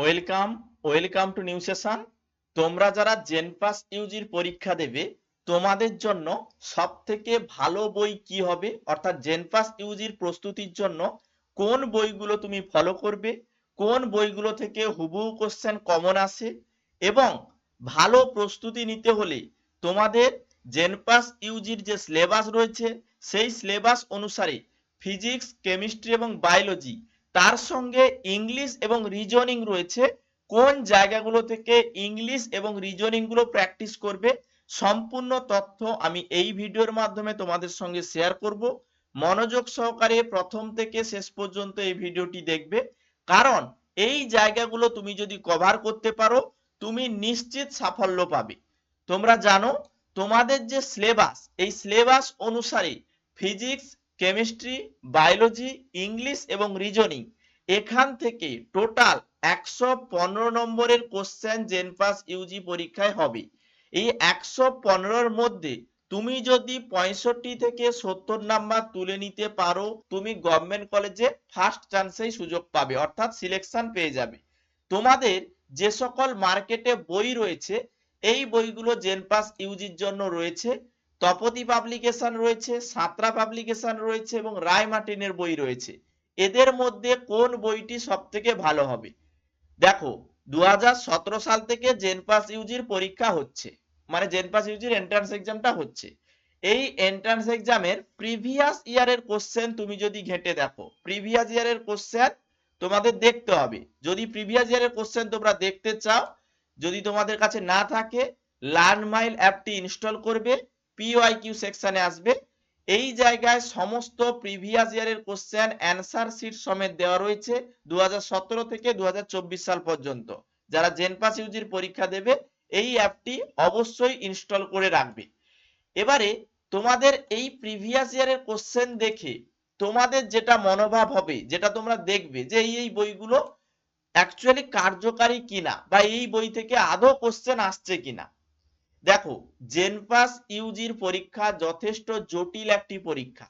Welcome welcome to new session তোমরা যারা জেনপাস ইউজির পরীক্ষা দেবে, তোমাদের জন্য সব থেকে ভালো বই কি হবে? অর্থাৎ জেনপাস ইউজির প্রস্তুতির জন্য কোন বইগুলো তুমি ফলো করবে? কোন বইগুলো থেকে হুবহু কোশ্চেন কমন আসে? এবং ভালো প্রস্তুতি নিতে হলে তোমাদের জেনপাস ইউজির যে সিলেবাস রয়েছে, সেই সিলেবাস অনুসারে ফিজিক্স কেমিস্ট্রি এবং বায়োলজি তার সঙ্গে ইংলিশ এবং রিজনিং রয়েছে। কোন জায়গাগুলো থেকে ইংলিশ এবং রিজনিংগুলো প্র্যাকটিস করবে, সম্পূর্ণ তথ্য আমি এই ভিডিওর মাধ্যমে তোমাদের সঙ্গে শেয়ার করব। মনোযোগ সহকারে প্রথম থেকে শেষ পর্যন্ত এই ভিডিওটি দেখবে। কারণ এই জায়গাগুলো তুমি যদি কভার করতে পারো, তুমি নিশ্চিত সাফল্য পাবে। তোমরা জানো, তোমাদের যে সিলেবাস এই সিলেবাস অনুসারে ফিজিক্স কেমিস্ট্রি বায়োলজি ইংলিশ এবং রিজনিং এখান থেকে টোটাল একশো পনেরো নম্বরের কোশ্চেন জেনপাস ইউজি পরীক্ষায় হবে। এই একশো পনেরোর মধ্যে তুমি যদি পঁয়ষট্টি থেকে সত্তর নাম্বার তুলে নিতে পারো, তুমি গভর্নমেন্ট কলেজে ফার্স্ট চান্সেই সুযোগ পাবে, অর্থাৎ সিলেকশন পেয়ে যাবে। তোমাদের যে সকল মার্কেটে বই রয়েছে, এই বইগুলো জেনপাস ইউজির জন্য রয়েছে। তপতি পাবলিকেশন রয়েছে, সাঁতরা পাবলিকেশন রয়েছে এবং রায় মার্টিনের বই রয়েছে। এদের মধ্যে কোন বইটি সব থেকে ভালো হবে? দেখো দু হাজার সতেরো সাল থেকে জেনপাস ইউজির পরীক্ষা হচ্ছে। মানে জেনপাস ইউজির এন্ট্রান্স এক্সামটা হচ্ছে। এই এন্ট্রান্স এক্সামের প্রিভিয়াস ইয়ারের কোশ্চেন তুমি যদি ঘেটে দেখো প্রিভিয়াস ইয়ারের কোশ্চেন তোমাদের দেখতে হবে। যদি প্রিভিয়াস ইয়ারের কোশ্চেন তোমরা দেখতে চাও, যদি তোমাদের কাছে না থাকে লার্ন মাইল অ্যাপটি ইনস্টল করবে। পিওয়াইকিউ সেকশনে আসবে। এই জায়গায় সমস্ত প্রিভিয়াস ইয়ারের কোশ্চেন অ্যানসার শিট সমেত দেওয়া রয়েছে দু থেকে দু সাল পর্যন্ত। যারা জেনপাস ইউজির পরীক্ষা দেবে, এই অ্যাপটি অবশ্যই ইনস্টল করে রাখবে। এবারে তোমাদের এই প্রিভিয়াস ইয়ারের কোশ্চেন দেখে তোমাদের যেটা মনোভাব হবে, যেটা তোমরা দেখবে যে এই এই বইগুলো অ্যাকচুয়ালি কার্যকারী কিনা বা এই বই থেকে আদৌ কোশ্চেন আসছে কিনা। দেখো জেনপাস ইউজির পরীক্ষা যথেষ্ট জটিল একটি পরীক্ষা।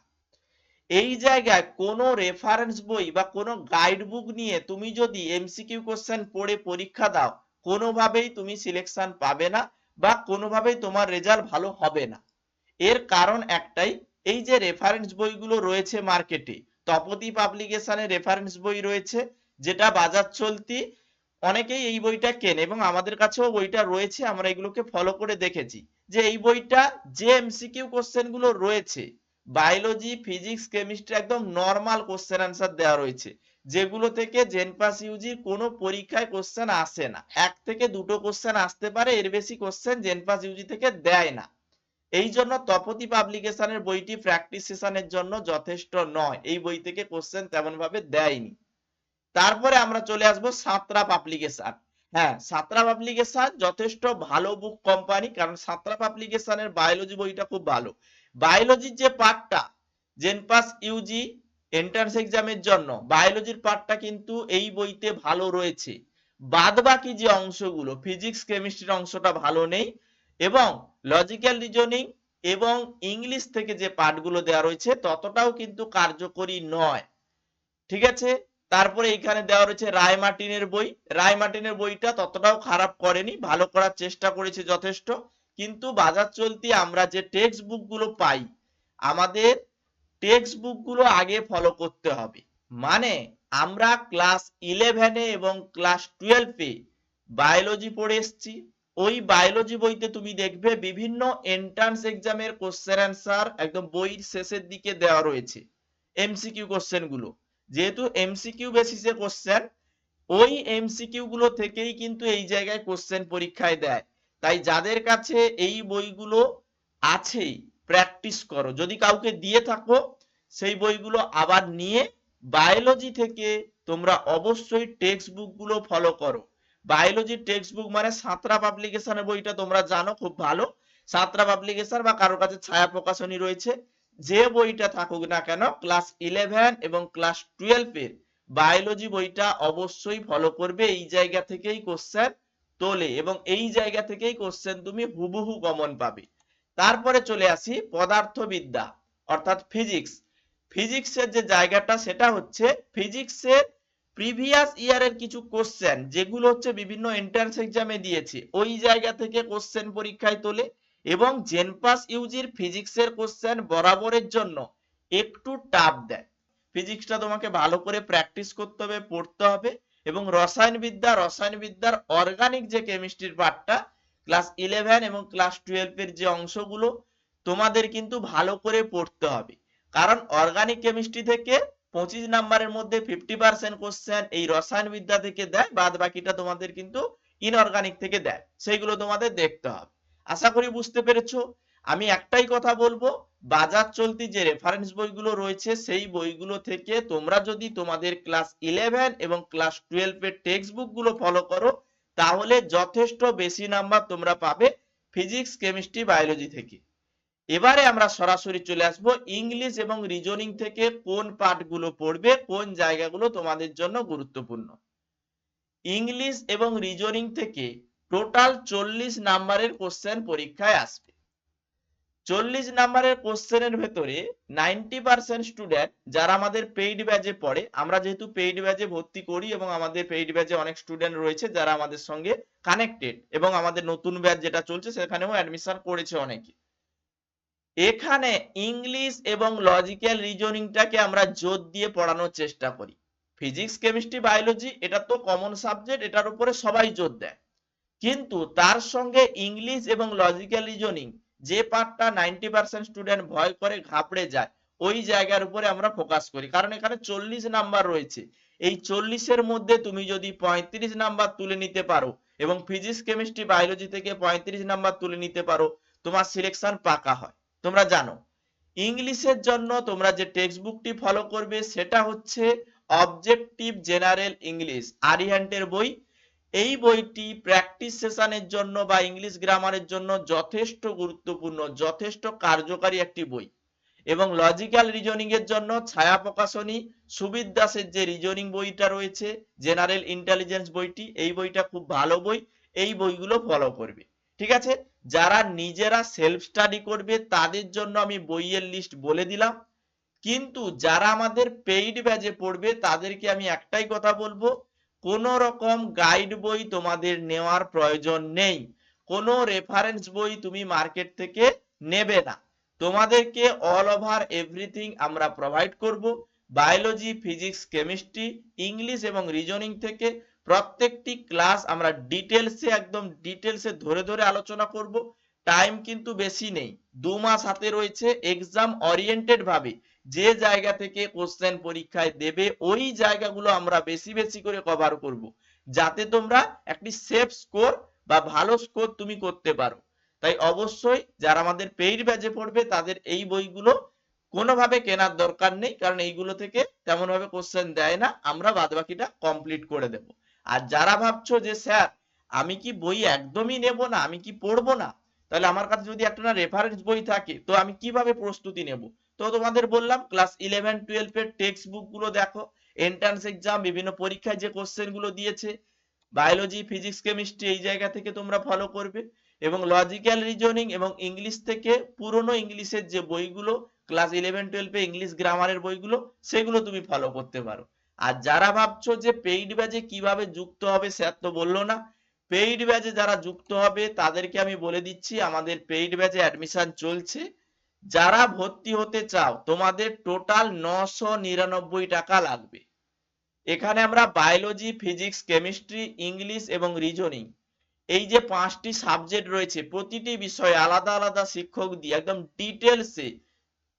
এই জায়গায় কোনো রেফারেন্স বই বা কোনো গাইড বুক নিয়ে তুমি যদি এমসিকিউ কোশ্চেন পড়ে পরীক্ষা দাও, কোনোভাবেই তুমি সিলেকশন পাবে না বা কোনোভাবেই তোমার রেজাল্ট ভালো হবে না। এর কারণ একটাই, এই যে রেফারেন্স বইগুলো রয়েছে মার্কেটে তপতি পাবলিকেশনের রেফারেন্স বই রয়েছে, যেটা বাজার চলতি অনেকেই এই বইটা কেনে এবং আমাদের কাছেও বইটা রয়েছে, আমরা এগুলোকে ফলো করে দেখেছি। যে এই বইটা যে এমসিকিউ কোশ্চেনগুলো রয়েছে বায়োলজি ফিজিক্স কেমিস্ট্রি একদম নর্মাল কোশ্চেন আনসার দেওয়া রয়েছে, যেগুলো থেকে জেনপাস ইউজির কোনো পরীক্ষায় কোশ্চেন আসে না। এক থেকে দুটো কোশ্চেন আসতে পারে, এর বেশি কোশ্চেন জেনপাস ইউজি থেকে দেয় না। এই জন্য তপতি পাবলিকেশনের বইটি প্র্যাকটিস সেশনের জন্য যথেষ্ট নয়। এই বই থেকে কোশ্চেন তেমন ভাবে দেয়নি। তারপরে আমরা চলে আসব সাঁতরা পাবলিকেশন। হ্যাঁ সাঁতরা পাবলিকেশন যথেষ্ট ভালো বুক কোম্পানি কারণ সাঁতরা পাবলিকেশনের বায়োলজি বইটা খুব ভালো। বায়োলজির যে পার্টটা জেনপাস ইউজি এন্ট্রান্স এক্সামের জন্য বায়োলজির পার্টটা কিন্তু এই বইতে ভালো রয়েছে। বাদ বাকি যে অংশগুলো ফিজিক্স কেমিস্ট্রির অংশটা ভালো নেই, এবং লজিক্যাল রিজনিং এবং ইংলিশ থেকে যে পার্টগুলো দেওয়া রয়েছে, ততটাও কিন্তু কার্যকরী নয়। ঠিক আছে? তারপরে এখানে দেওয়া রয়েছে রায় মার্টিনের বই। রায় মার্টিনের বইটা ততটাও খারাপ করেনি, ভালো করার চেষ্টা করেছে যথেষ্ট। কিন্তু বাজার চলতি আমরা যে টেক্সট বুকগুলো পাই, আমাদের টেক্সট বুকগুলো আগে ফলো করতে হবে। মানে আমরা ক্লাস ইলেভেনে এবং ক্লাস টুয়েলভে বায়োলজি পড়ে এসছি। ওই বায়োলজি বইতে তুমি দেখবে বিভিন্ন এন্ট্রান্স এক্সামের কোশ্চেন অ্যান্সার একদম বইয়ের শেষের দিকে দেওয়া রয়েছে। এমসিকিউ কোশ্চেনগুলো। যেহেতু এমসিকিউ বেসিসে কোশ্চেন ওই এমসিকিউ গুলো থেকেই কিন্তু এই জায়গায় কোশ্চেন পরীক্ষায় দেয়। তাই যাদের কাছে এই বইগুলো আছেই প্র্যাকটিস করো। যদি কাউকে দিয়ে থাকো, সেই বইগুলো আবার নিয়ে বায়োলজি থেকে তোমরা অবশ্যই টেক্সট বুকগুলো ফলো করো। বায়োলজি টেক্সট বুক মানে সাঁতরা পাবলিকেশনের বইটা তোমরা জানো, খুব ভালো। সাঁতরা পাবলিকেশন বা কারোর কাছে ছায়া প্রকাশনী রয়েছে যে বইটা থাকুক না কেন ক্লাস ইলেভেন এবং ক্লাস টুয়েলভ এর বায়োলজি বইটা অবশ্যই ফলো করবে। এই জায়গা থেকেই কোশ্চেন তোলে এবং এই জায়গা থেকেই কোশ্চেন তুমি হুবহু কমন পাবে। তারপরে চলে আসি পদার্থবিদ্যা, অর্থাৎ ফিজিক্স ফিজিক্সের যে জায়গাটা, সেটা হচ্ছে ফিজিক্সের প্রিভিয়াস ইয়ারের কিছু কোশ্চেন যেগুলো হচ্ছে বিভিন্ন এন্ট্রান্স এক্সামে দিয়েছে। ওই জায়গা থেকে কোশ্চেন পরীক্ষায় তোলে। এবং জেনপাস ইউজির ফিজিক্সের কোশ্চেন বরাবরের জন্য একটু টাফ দেয়। ফিজিক্সটা তোমাকে ভালো করে প্র্যাকটিস করতে হবে, পড়তে হবে এবং রসায়নবিদ্যা, রসায়নবিদ্যার অর্গানিক যে কেমিস্ট্রির পার্টটা ক্লাস ইলেভেন এবং ক্লাস টুয়েলভের যে অংশগুলো, তোমাদের কিন্তু ভালো করে পড়তে হবে। কারণ অর্গানিক কেমিস্ট্রি থেকে পঁচিশ নাম্বারের মধ্যে ফিফটি পার্সেন্ট কোশ্চেন এই রসায়নবিদ্যা থেকে দেয় বাদ বাকিটা তোমাদের কিন্তু ইনঅর্গানিক থেকে দেয়। সেইগুলো তোমাদের দেখতে হবে। আশা করি বুঝতে পেরেছ। আমি একটাই কথা বলব, বাজার চলতি যে রেফারেন্স বইগুলো রয়েছে, সেই বইগুলো থেকে তোমরা যদি তোমাদের ক্লাস ইলেভেন এবং ক্লাস টুয়েলভ এর টেক্সট বুকগুলো ফলো করো, তাহলে যথেষ্ট বেশি নাম্বার তোমরা পাবে ফিজিক্স কেমিস্ট্রি বায়োলজি থেকে। এবারে আমরা সরাসরি চলে আসব ইংলিশ এবং রিজনিং থেকে, কোন পার্টগুলো পড়বে, কোন জায়গাগুলো তোমাদের জন্য গুরুত্বপূর্ণ। ইংলিশ এবং রিজনিং থেকে টোটাল চল্লিশ নাম্বারের কোশ্চেন পরীক্ষায় আসবে। চল্লিশ নাম্বারের কোশ্চেনের ভেতরে নাইনটি পার্সেন্ট স্টুডেন্ট যারা আমাদের পেইড ব্যাচে পড়ে, আমরা যেহেতু পেইড ব্যাচে ভর্তি করি এবং আমাদের পেইড ব্যাচে অনেক স্টুডেন্ট রয়েছে যারা আমাদের সঙ্গে কানেক্টেড এবং আমাদের নতুন ব্যাচ যেটা চলছে সেখানেও অ্যাডমিশন করেছে অনেকে। এখানে ইংলিশ এবং লজিক্যাল রিজনিংটাকে আমরা জোর দিয়ে পড়ানোর চেষ্টা করি। ফিজিক্স কেমিস্ট্রি বায়োলজি এটা তো কমন সাবজেক্ট এটার উপরে সবাই জোর দেয়। কিন্তু তার সঙ্গে ইংলিশ এবং লজিক্যাল রিজনিং যে পার্টটা নাইনটি পার্সেন্ট স্টুডেন্ট ভয় করে ঘাবড়ে যায়, ওই জায়গার উপরে আমরা ফোকাস করি। কারণ এখানে চল্লিশ নাম্বার রয়েছে। এই চল্লিশের মধ্যে তুমি যদি পঁয়ত্রিশ নাম্বার তুলে নিতে পারো এবং ফিজিক্স কেমিস্ট্রি বায়োলজি থেকে পঁয়ত্রিশ নাম্বার তুলে নিতে পারো, তোমার সিলেকশন পাকা হয়। তোমরা জানো? ইংলিশের জন্য তোমরা যে টেক্সট বুকটি ফলো করবে, সেটা হচ্ছে অবজেক্টিভ জেনারেল ইংলিশ আরিহান্টের বই এই বইটি প্র্যাকটিস সেশনের জন্য বা ইংলিশ গ্রামারের জন্য যথেষ্ট গুরুত্বপূর্ণ, যথেষ্ট কার্যকারী একটি বই। এবং লজিক্যাল রিজনিং এর জন্য ছায়া প্রকাশনী সুবিদ দাসের যে রিজনিং বইটা রয়েছে জেনারেল ইন্টেলিজেন্স বইটি, এই বইটা খুব ভালো বই, এই বইগুলো ফলো করবে। ঠিক আছে? যারা নিজেরা সেলফ স্টাডি করবে, তাদের জন্য আমি বইয়ের লিস্ট বলে দিলাম। কিন্তু যারা আমাদের পেইড ব্যাচে পড়বে, তাদেরকে আমি একটাই কথা বলব কোন রকম গাইড বই তোমাদের নেওয়ার প্রয়োজন নেই। কোনো রেফারেন্স বই তুমি মার্কেট থেকে নেবে না। তোমাদেরকে অল ওভার এভরিথিং আমরা প্রোভাইড করব। বায়োলজি ফিজিক্স কেমিস্ট্রি ইংলিশ এবং রিজনিং থেকে প্রত্যেকটি ক্লাস আমরা ডিটেলসে একদম ডিটেলসে ধরে ধরে আলোচনা করব। টাইম কিন্তু বেশি নেই। দু মাস হাতে রয়েছে। এক্সাম ওরিয়েন্টেড ভাবে। যে জায়গা থেকে কোশ্চেন পরীক্ষায় দেবে, ওই জায়গাগুলো আমরা বেশি বেশি করে কভার করব। যাতে তোমরা একটি সেফ স্কোর বা ভালো স্কোর তুমি করতে পারো। তাই অবশ্যই যারা আমাদের পেইড ব্যাচে পড়বে, তাদের এই বইগুলো কোনোভাবে কেনার দরকার নেই, কারণ এইগুলো থেকে তেমন ভাবে কোশ্চেন দেয় না। আমরা বাদবাকিটা কমপ্লিট করে দেব। আর যারা ভাবছ যে, স্যার, আমি কি বই একদমই নেব না? আমি কি পড়ব না? তাহলে আমার কাছে যদি একটা না রেফারেন্স বই থাকে, তো আমি কীভাবে প্রস্তুতি নেব? তো তোমাদের বললাম ক্লাস ইলেভেন টুয়েলভ এর টেক্সট বুকগুলো দেখো এন্ট্রান্স এক্সাম বিভিন্ন পরীক্ষায় যে কোশ্চেনগুলো দিয়েছে বায়োলজি ফিজিক্স কেমিস্ট্রি এই জায়গা থেকে তোমরা ফলো করবে এবং লজিক্যাল রিজনিং এবং ইংলিশ থেকে পুরনো ইংলিশের যে বইগুলো ক্লাস ইলেভেন টুয়েলভে ইংলিশ গ্রামারের বইগুলো, সেগুলো তুমি ফলো করতে পারো। আর যারা ভাবছ যে পেইড ব্যাচে কীভাবে যুক্ত হবে স্যার তো বলল না। পেইড ব্যাচে যারা যুক্ত হবে, তাদেরকে আমি বলে দিচ্ছি, আমাদের পেইড ব্যাচে অ্যাডমিশন চলছে। যারা ভর্তি হতে চাও, তোমাদের টোটাল নশো নিরানব্বই টাকা লাগবে। এখানে আমরা বায়োলজি ফিজিক্স কেমিস্ট্রি ইংলিশ এবং রিজনিং এই যে পাঁচটি সাবজেক্ট রয়েছে, প্রতিটি বিষয়ে আলাদা আলাদা শিক্ষক দিয়ে একদম ডিটেলসে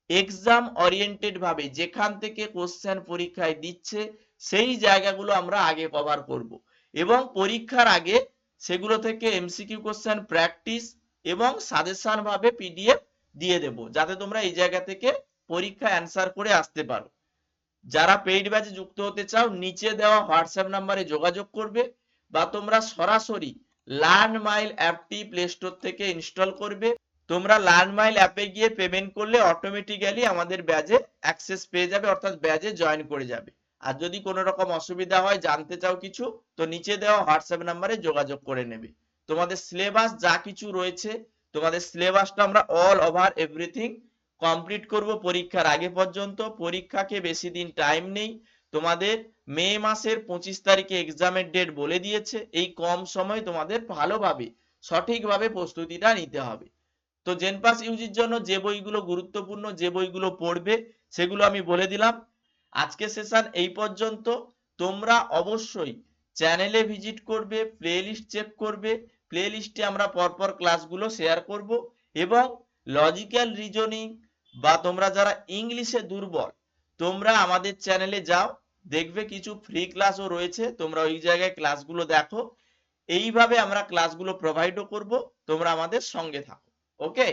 এক্সাম ওরিয়েন্টেড ভাবে যেখান থেকে কোশ্চেন পরীক্ষায় দিচ্ছে, সেই জায়গাগুলো আমরা আগে কভার করব। এবং পরীক্ষার আগে সেগুলো থেকে এমসিকিউ কোশ্চেন প্র্যাকটিস এবং সাজেশন ভাবে পিডিএফ দিয়ে দেব, যাতে তোমরা এই জায়গা থেকে পরীক্ষা অ্যান্সার করে আসতে পারো। যারা পেইড ব্যাচে যুক্ত হতে চাও, নিচে দেওয়া হোয়াটসঅ্যাপ নাম্বারে যোগাযোগ করবে বা তোমরা সরাসরি লার্ন মাইল অ্যাপটি প্লে স্টোর থেকে ইনস্টল করবে। তোমরা লার্ন মাইল অ্যাপে গিয়ে পেমেন্ট করলে অটোমেটিক্যালি আমাদের ব্যাজে অ্যাক্সেস পেয়ে যাবে, অর্থাৎ ব্যাজে জয়েন করে যাবে। আর যদি কোনো রকম অসুবিধা হয়, জানতে চাও কিছু, তো নিচে দেওয়া হোয়াটসঅ্যাপ নাম্বারে যোগাযোগ করে নেবে। তোমাদের সিলেবাস যা কিছু রয়েছে তোমাদের সিলেবাসটা আমরা অল ওভার এভরিথিং কমপ্লিট করব পরীক্ষার আগে পর্যন্ত। পরীক্ষাকে বেশি দিন টাইম নেই। তোমাদের মে মাসের পঁচিশ তারিখে এক্সামের ডেট বলে দিয়েছে। এই কম সময় তোমাদের ভালোভাবে, সঠিকভাবে প্রস্তুতিটা নিতে হবে। তো জেনপাস ইউজির জন্য যে বইগুলো গুরুত্বপূর্ণ, যে বইগুলো পড়বে, সেগুলো আমি বলে দিলাম। আজকে সেশন এই পর্যন্ত। তোমরা অবশ্যই চ্যানেলে ভিজিট করবে প্লেলিস্ট চেক করবে। প্লেলিস্টে আমরা পরপর ক্লাসগুলো শেয়ার করব এবং লজিক্যাল রিজনিং বা তোমরা যারা ইংলিশে দুর্বল, তোমরা আমাদের চ্যানেলে যাও, দেখবে কিছু ফ্রি ক্লাসও রয়েছে, তোমরা ওই জায়গায় ক্লাসগুলো দেখো। এইভাবে আমরা ক্লাসগুলো প্রোভাইডও করব, তোমরা আমাদের সঙ্গে থাকো ওকে